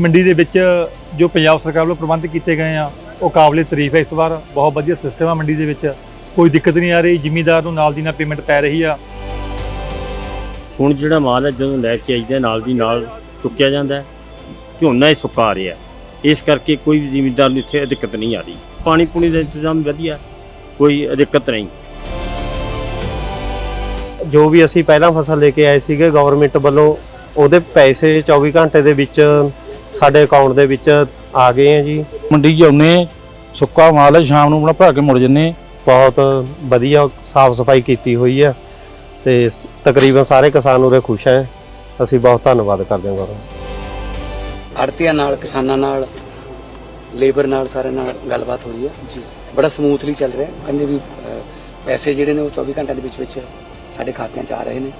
ਮੰਡੀ ਦੇ ਵਿੱਚ ਜੋ ਪੰਜਾਬ ਸਰਕਾਰ ਵੱਲੋਂ ਪ੍ਰਬੰਧ ਕੀਤੇ ਗਏ ਆ ਉਹ ਕਾਬਲੇ ਤਾਰੀਫ ਹੈ ਇਸ ਵਾਰ। ਬਹੁਤ ਵਧੀਆ ਸਿਸਟਮ ਆ ਮੰਡੀ ਦੇ ਵਿੱਚ। ਕੋਈ ਦਿੱਕਤ ਨਹੀਂ ਆ ਰਹੀ। ਜ਼ਿਮੀਂਦਾਰ ਨੂੰ ਨਾਲ ਦੀ ਨਾਲ ਪੇਮੈਂਟ ਪੈ ਰਹੀ ਆ। ਹੁਣ ਜਿਹੜਾ ਮਾਲ ਹੈ ਜਦੋਂ ਲੈ ਕੇ ਆਈਦਾ ਨਾਲ ਦੀ ਨਾਲ ਚੁੱਕਿਆ ਜਾਂਦਾ। ਝੋਨਾ ਹੀ ਸੁੱਕਾ ਆ ਰਿਹਾ ਇਸ ਕਰਕੇ ਕੋਈ ਵੀ ਜ਼ਿਮੀਂਦਾਰ ਨੂੰ ਇੱਥੇ ਦਿੱਕਤ ਨਹੀਂ ਆ ਰਹੀ। ਪਾਣੀ ਪੂਣੀ ਦਾ ਇੰਤਜ਼ਾਮ ਵਧੀਆ ਕੋਈ ਦਿੱਕਤ ਨਹੀਂ। ਜੋ ਵੀ ਅਸੀਂ ਪਹਿਲਾਂ ਫਸਲ ਲੈ ਕੇ ਆਏ ਸੀਗੇ ਗਵਰਨਮੈਂਟ ਵੱਲੋਂ ਉਹਦੇ ਪੈਸੇ 24 ਘੰਟੇ ਦੇ ਵਿੱਚ ਸਾਡੇ ਅਕਾਊਂਟ ਦੇ ਵਿੱਚ ਆ ਗਏ ਆ ਜੀ। ਮੰਡੀ 'ਚ ਆਉਂਦੇ ਸੁੱਕਾ ਮਾਲ ਸ਼ਾਮ ਨੂੰ ਆਪਣਾ ਭਰਾ ਕੇ ਮੁੜ ਜੰਨੇ ਬਹੁਤ ਵਧੀਆ ਸਾਫ਼ ਸਫ਼ਾਈ ਕੀਤੀ ਹੋਈ ਹੈ ਤੇ ਤਕਰੀਬਨ ਸਾਰੇ ਕਿਸਾਨ ਉਰੇ ਖੁਸ਼ ਹੈ। ਅਸੀਂ ਬਹੁਤ ਧੰਨਵਾਦ ਕਰਦੇ ਹਾਂ ਗੌਰਵ ਆੜਤੀਆਂ ਨਾਲ ਕਿਸਾਨਾਂ ਨਾਲ ਲੇਬਰ ਨਾਲ ਸਾਰਿਆਂ ਨਾਲ ਗੱਲਬਾਤ ਹੋ ਰਹੀ ਹੈ। ਜੀ। ਬੜਾ ਸਮੂਥਲੀ ਚੱਲ ਰਿਹਾ ਕਹਿੰਦੇ ਵੀ ਪੈਸੇ ਜਿਹੜੇ ਨੇ ਉਹ 24 ਘੰਟਿਆਂ ਦੇ ਵਿੱਚ ਵਿੱਚ ਸਾਡੇ ਖਾਤਿਆਂ 'ਚ ਆ ਰਹੇ ਨੇ।